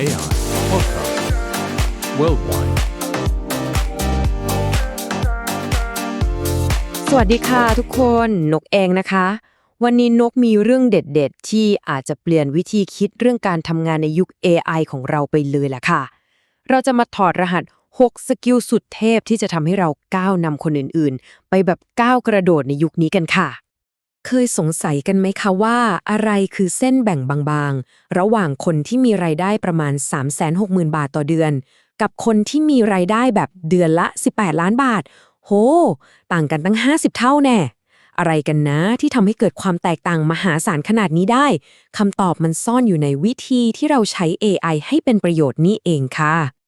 AI Podcast Worldwide สวัสดีค่ะทุกคนนกเองนะคะ วันนี้นกมีเรื่องเด็ดๆ ที่อาจจะเปลี่ยนวิธีคิดเรื่องการทำงานในยุค AI ของเราไปเลยแหละค่ะ เราจะมาถอดรหัส 6 สกิลสุดเทพที่จะทำให้เราก้าวนำคนอื่นๆ ไปแบบก้าวกระโดดในยุคนี้กันค่ะ เคยสงสัยกันไหมคะว่า อะไรคือเส้นแบ่งบางๆ ระหว่างคนที่มีรายได้ประมาณ 360,000 บาทต่อเดือน กับคนที่มีรายได้แบบเดือนละ 18 ล้านบาท โห ต่างกันตั้ง 50 เท่าแน่ อะไรกันนะที่ทำให้เกิดความแตกต่างมหาศาลขนาดนี้ได้คำตอบมันซ่อนอยู่ในวิธีที่เราใช้ AI ให้เป็นประโยชน์นี่เองค่ะ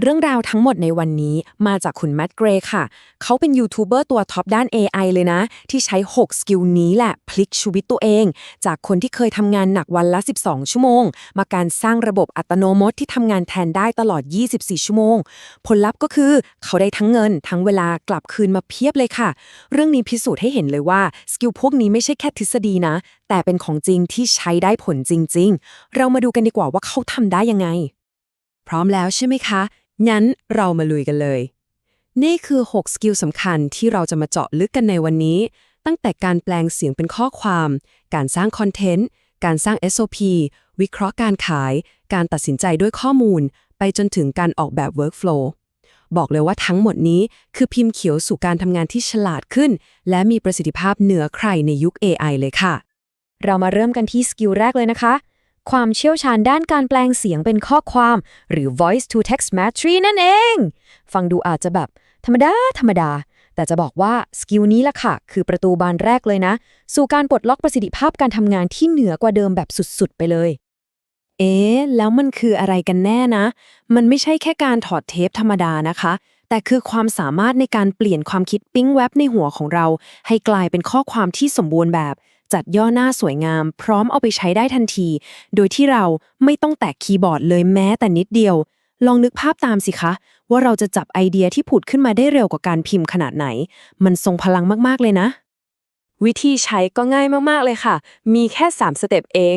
เรื่องราวทั้งหมดในวันนี้มาจากคุณแมทเกรย์ค่ะ เขาเป็นยูทูบเบอร์ตัวท็อปด้าน AI เลยนะ ที่ใช้ 6 สกิลนี้แหละ พลิกชีวิตตัวเอง จากคนที่เคยทำงานหนักวันละ 12 ชั่วโมง มาการสร้างระบบอัตโนมัติที่ทำงานแทนได้ตลอด 24 ชั่วโมง ผลลัพธ์ก็คือเขาได้ทั้งเงิน ทั้งเวลากลับคืนมาเพียบเลยค่ะ เรื่องนี้พิสูจน์ให้เห็นเลยว่าสกิลพวกนี้ไม่ใช่แค่ทฤษฎีนะ แต่เป็นของจริงที่ใช้ได้ผลจริง ๆ เรามาดูกันดีกว่าว่าเขาทำได้ยังไง พร้อมแล้วใช่ไหมคะ งั้นเรามาลุยกันเลย นี่คือ 6 สกิลสำคัญที่เราจะมาเจาะลึกกันในวันนี้ ตั้งแต่การแปลงเสียงเป็นข้อความ การสร้างคอนเทนต์ การสร้าง SOP วิเคราะห์การขาย การตัดสินใจด้วยข้อมูล ไปจนถึงการออกแบบ Workflow บอกเลยว่าทั้งหมดนี้คือพิมพ์เขียวสู่การทำงานที่ฉลาดขึ้น และมีประสิทธิภาพเหนือใครในยุค AI เลยค่ะ เรามาเริ่มกันที่สกิลแรกเลยนะคะ ความเชี่ยวชาญด้านการแปลงเสียงเป็นข้อความ หรือ voice to text mastery นั่นเอง ฟังดูอาจจะแบบ ธรรมดา ธรรมดา แต่จะบอกว่าสกิลนี้ล่ะค่ะ คือประตูบานแรกเลยนะ สู่การปลดล็อกประสิทธิภาพการทำงานที่เหนือกว่าเดิมแบบสุดๆ ไปเลย เอ๊ะแล้วมันคืออะไรกันแน่นะ มันไม่ใช่แค่การถอดเทปธรรมดานะคะแต่คือความสามารถในการเปลี่ยนความคิดปิ๊งแวบในหัวของเรา ให้กลายเป็นข้อความที่สมบูรณ์แบบ จัดย่อหน้าสวยงาม พร้อมเอาไปใช้ได้ทันที โดยที่เราไม่ต้องแตะคีย์บอร์ดเลยแม้แต่นิดเดียว ลองนึกภาพตามสิคะ ว่าเราจะจับไอเดียที่ผุดขึ้นมาได้เร็วกว่าการพิมพ์ขนาดไหน มันทรงพลังมากๆเลยนะวิธีใช้ก็ง่ายมาก ๆ เลยค่ะ มีแค่ 3 สเต็ปเอง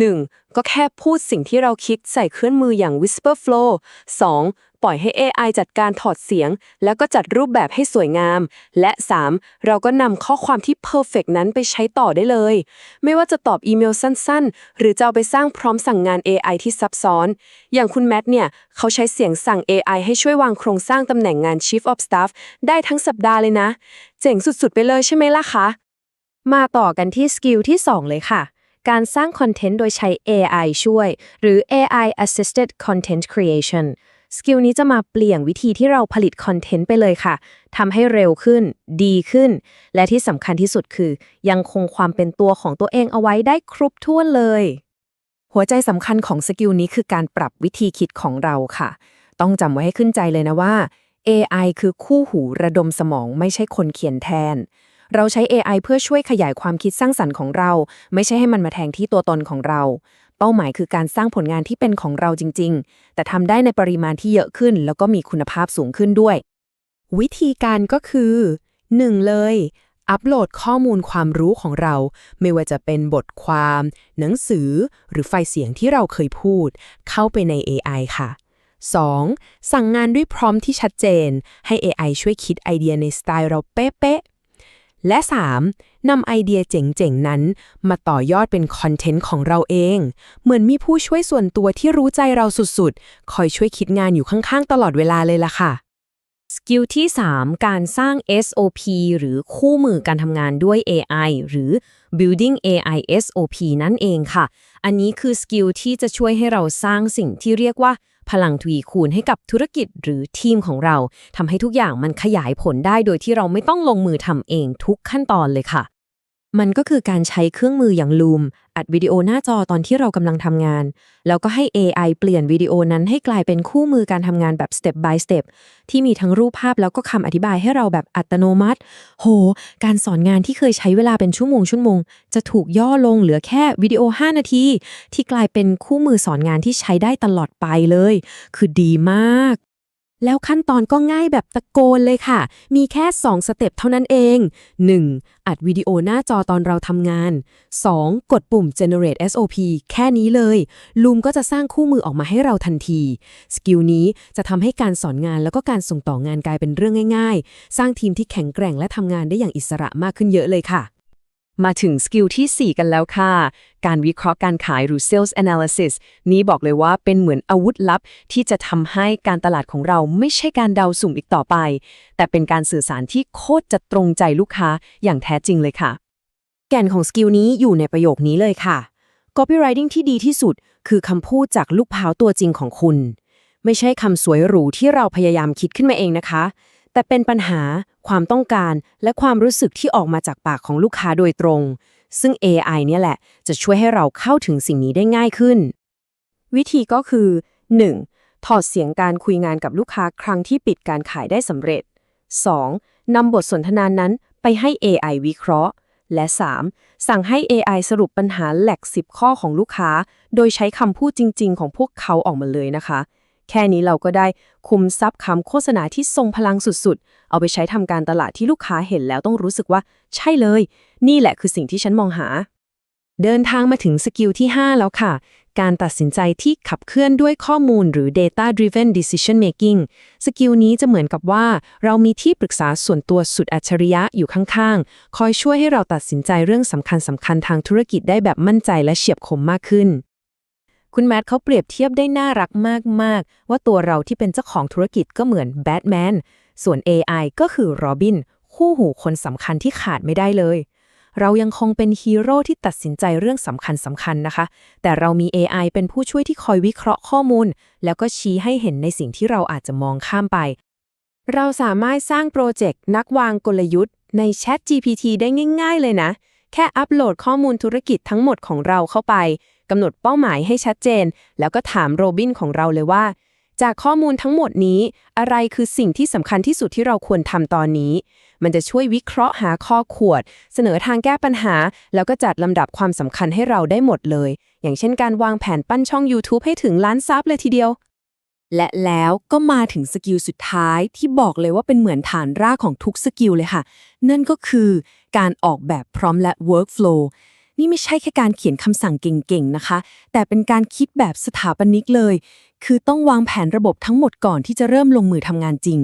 1. ก็แค่พูดสิ่งที่เราคิดใส่เครื่องมืออย่าง Whisper Flow 2. ปล่อยให้ AI จัดการถอดเสียง แล้วก็จัดรูปแบบให้สวยงาม และ 3. เราก็นำข้อความที่ perfect นั้นไปใช้ต่อได้เลย ไม่ว่าจะตอบอีเมลสั้นๆ หรือจะเอาไปสร้างพร้อมสั่งงาน AI ที่ซับซ้อน อย่างคุณแมทเนี่ย เขาใช้เสียงสั่ง AI ให้ช่วยวางโครงสร้างตำแหน่งงาน Chief of Staff ได้ทั้งสัปดาห์เลยนะ เจ๋งสุดๆ ไปเลยใช่ไหมล่ะคะ มาต่อกันที่สกิลที่ 2 เลยค่ะการสร้างคอนเทนต์โดยใช้ AI ช่วย หรือ AI assisted content creation สกิลนี้จะมาเปลี่ยนวิธีที่เราผลิตคอนเทนต์ไปเลยค่ะทำให้เร็วขึ้น ดีขึ้น และที่สำคัญที่สุดคือ ยังคงความเป็นตัวของตัวเองเอาไว้ได้ครบถ้วนเลย หัวใจสำคัญของสกิลนี้คือการปรับวิธีคิดของเราค่ะ ต้องจำไว้ให้ขึ้นใจเลยนะว่า AI คือคู่หูระดมสมองไม่ใช่คนเขียนแทน เราใช้ AI เพื่อช่วยขยายความคิดสร้างสรรค์ของเรา ไม่ใช่ให้มันมาแทงที่ตัวตนของเรา เป้าหมายคือการสร้างผลงานที่เป็นของเราจริง ๆ แต่ทำได้ในปริมาณที่เยอะขึ้น แล้วก็มีคุณภาพสูงขึ้นด้วย วิธีการก็คือ 1. เลย อัปโหลดข้อมูลความรู้ของเรา ไม่ว่าจะเป็นบทความ หนังสือ หรือไฟล์เสียงที่เราเคยพูด เข้าไปใน AI ค่ะ 2. สั่งงานด้วยพร้อมที่ชัดเจน ให้ AI ช่วยคิดไอเดียในสไตล์เราเป๊ะ และ 3. นำไอเดียเจ๋งๆ นั้น มาต่อยอดเป็นคอนเทนต์ของเราเอง เหมือนมีผู้ช่วยส่วนตัวที่รู้ใจเราสุดๆ คอยช่วยคิดงานอยู่ข้างๆ ตลอดเวลาเลยล่ะค่ะสกิลที่ 3 การสร้าง SOP หรือคู่มือการทำงานด้วย AI หรือ building AI SOP นั่นเองค่ะ อันนี้คือสกิลที่จะช่วยให้เราสร้างสิ่งที่เรียกว่า พลังทวีคูณให้กับธุรกิจหรือทีมของเราทำให้ทุกอย่างมันขยายผลได้โดยที่เราไม่ต้องลงมือทำเองทุกขั้นตอนเลยค่ะ มันก็คือการใช้เครื่องมืออย่าง Loom อัดวิดีโอหน้าจอตอนที่เรากำลังทำงาน แล้วก็ให้ AI เปลี่ยนวิดีโอนั้นให้กลายเป็นคู่มือการทำงานแบบ step by step ที่มีทั้งรูปภาพแล้วก็คำอธิบายให้เราแบบอัตโนมัติ โห การสอนงานที่เคยใช้เวลาเป็นชั่วโมงชั่วโมง จะถูกย่อลงเหลือแค่วิดีโอ 5 นาที ที่กลายเป็นคู่มือสอนงานที่ใช้ได้ตลอดไปเลย คือดีมาก แล้วขั้นตอนก็ง่ายแบบตะโกนเลยค่ะ มีแค่ 2 สเต็ปเท่านั้นเอง 1. อัดวิดีโอหน้าจอตอนเราทำงาน 2. กดปุ่ม generate SOP แค่นี้เลย ลูมก็จะสร้างคู่มือออกมาให้เราทันที สกิลนี้จะทำให้การสอนงานแล้วก็การส่งต่องานกลายเป็นเรื่องง่าย ๆ สร้างทีมที่แข็งแกร่งและทำงานได้อย่างอิสระมากขึ้นเยอะเลยค่ะ มาถึงสกิลที่ 4 กันแล้วค่ะ การวิเคราะห์การขายหรือ sales analysis นี้บอกเลยว่าเป็นเหมือนอาวุธลับ ที่จะทำให้การตลาดของเราไม่ใช่การเดาสุ่มอีกต่อไป แต่เป็นการสื่อสารที่โคตรจะตรงใจลูกค้าอย่างแท้จริงเลยค่ะ แก่นของสกิลนี้อยู่ในประโยคนี้เลยค่ะ copywriting ที่ดีที่สุด คือคำพูดจากลูกพาวตัวจริงของคุณ ไม่ใช่คำสวยหรูที่เราพยายามคิดขึ้นมาเองนะคะ แต่เป็นปัญหา ความต้องการ และความรู้สึกที่ออกมาจากปากของลูกค้าโดยตรง ซึ่ง AI เนี่ยแหละ จะช่วยให้เราเข้าถึงสิ่งนี้ได้ง่ายขึ้น วิธีก็คือ 1. ถอดเสียงการคุยงานกับลูกค้าครั้งที่ปิดการขายได้สำเร็จ 2. นำบทสนทนานั้นไปให้ AI วิเคราะห์ และ 3. สั่งให้ AI สรุปปัญหาแหลก 10 ข้อของลูกค้า โดยใช้คำพูดจริง ๆ ของพวกเขาออกมาเลยนะคะ แค่นี้เราก็ได้คุมซับคำโฆษณาที่ทรงพลังสุดๆ เอาไปใช้ทำการตลาดที่ลูกค้าเห็นแล้วต้องรู้สึกว่า ใช่เลย นี่แหละคือสิ่งที่ฉันมองหา เดินทางมาถึงสกิลที่ 5 แล้วค่ะ การตัดสินใจที่ขับเคลื่อนด้วยข้อมูลหรือ data driven decision making สกิลนี้จะเหมือนกับว่า เรามีที่ปรึกษาส่วนตัวสุดอัจฉริยะอยู่ข้างๆ คอยช่วยให้เราตัดสินใจเรื่องสำคัญสำคัญๆทางธุรกิจได้แบบมั่นใจและเฉียบคมมากขึ้น คุณแมทเขาเปรียบเทียบได้น่ารักมาก ๆ ว่าตัวเราที่เป็นเจ้าของธุรกิจก็เหมือนแบทแมน ส่วน AI ก็คือโรบิน คู่หูคนสำคัญที่ขาดไม่ได้เลย เรายังคงเป็นฮีโร่ที่ตัดสินใจเรื่องสำคัญสำคัญนะคะ แต่เรามี AI เป็นผู้ช่วยที่คอยวิเคราะห์ข้อมูล แล้วก็ชี้ให้เห็นในสิ่งที่เราอาจจะมองข้ามไป เราสามารถสร้างโปรเจกต์นักวางกลยุทธ์ใน Chat GPT ได้ง่าย ๆ เลยนะ แค่อัปโหลดข้อมูลธุรกิจทั้งหมดของเราเข้าไป กำหนดเป้าหมายให้ชัดเจน แล้วก็ถามโรบินของเราเลยว่า จากข้อมูลทั้งหมดนี้ อะไรคือสิ่งที่สำคัญที่สุดที่เราควรทำตอนนี้ มันจะช่วยวิเคราะห์หาข้อขวด เสนอทางแก้ปัญหา แล้วก็จัดลำดับความสำคัญให้เราได้หมดเลย อย่างเช่นการวางแผนปั้นช่อง YouTube ให้ถึงล้านซับเลยทีเดียว และแล้วก็มาถึงสกิลสุดท้ายที่บอกเลยว่าเป็นเหมือนฐานรากของทุกสกิลเลยค่ะ นั่นก็คือการออกแบบพร้อมและ workflow นี่ไม่ใช่แค่การเขียนคำสั่งเก่งๆนะคะ แต่เป็นการคิดแบบสถาปนิกเลย คือต้องวางแผนระบบทั้งหมดก่อนที่จะเริ่มลงมือทำงานจริง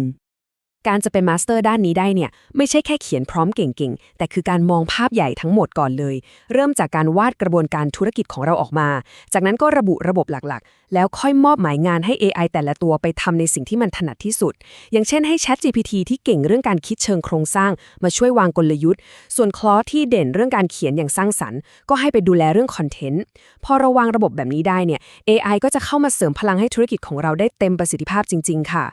การจะเป็นมาสเตอร์ด้านนี้ได้เนี่ยไม่ใช่แค่เขียนพร้อมเก่งๆ แต่คือการมองภาพใหญ่ทั้งหมดก่อนเลย เริ่มจากการวาดกระบวนการธุรกิจของเราออกมา จากนั้นก็ระบุระบบหลักๆ แล้วค่อยมอบหมายงานให้ AI แต่ละตัวไปทำในสิ่งที่มันถนัดที่สุด อย่างเช่นให้ Chat GPT ที่เก่งเรื่องการคิดเชิงโครงสร้าง มาช่วยวางกลยุทธ์ ส่วนคลอที่เด่นเรื่องการเขียนอย่างสร้างสรรค์ ก็ให้ไปดูแลเรื่องคอนเทนต์พอราวางระบบแบบนี้ได้เนี่ย AI ก็จะเข้ามาเสริมพลังให้ธุรกิจของเราได้เต็มประสิทธิภาพจริง ๆ ค่ะ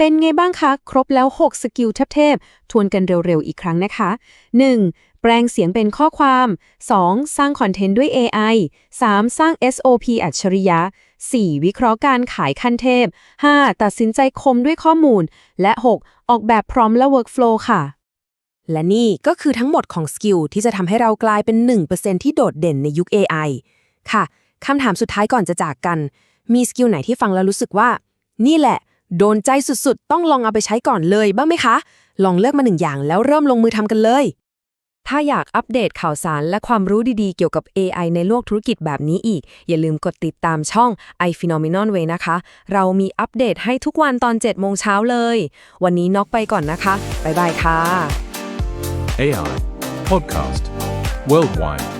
เป็นไงบ้างคะ ครบแล้ว 6 สกิลเทพๆทวนกันเร็วๆ อีกครั้งนะคะ 1. แปลงเสียงเป็นข้อความ 2. สร้างคอนเทนต์ด้วย AI 3. สร้าง SOP อัจฉริยะ 4. วิเคราะห์การขายขั้นเทพ 5. ตัดสินใจคมด้วยข้อมูล และ 6. ออกแบบพร้อมและ Workflow ค่ะ และนี่ก็คือทั้งหมดของสกิลที่จะทำให้เรากลายเป็น 1%ที่โดดเด่นในยุค AI ค่ะคำถามสุดท้ายก่อนจะจากกัน มีสกิลไหนที่ฟังแล้วรู้สึกว่า นี่แหละ โดนใจสุดๆ ต้องลองเอาไปใช้ก่อนเลยบ้างไหมคะ ลองเลือกมาหนึ่งอย่างแล้วเริ่มลงมือทำกันเลย ถ้าอยากอัปเดตข่าวสารและความรู้ดีๆ เกี่ยวกับ AI ในโลกธุรกิจแบบนี้อีก อย่าลืมกดติดตามช่อง i Phenomenon Way นะคะ เรามีอัปเดตให้ทุกวันตอน7โมงเช้าเลย วันนี้น็อกไปก่อนนะคะ บ๊ายบายค่ะ AI Podcast Worldwide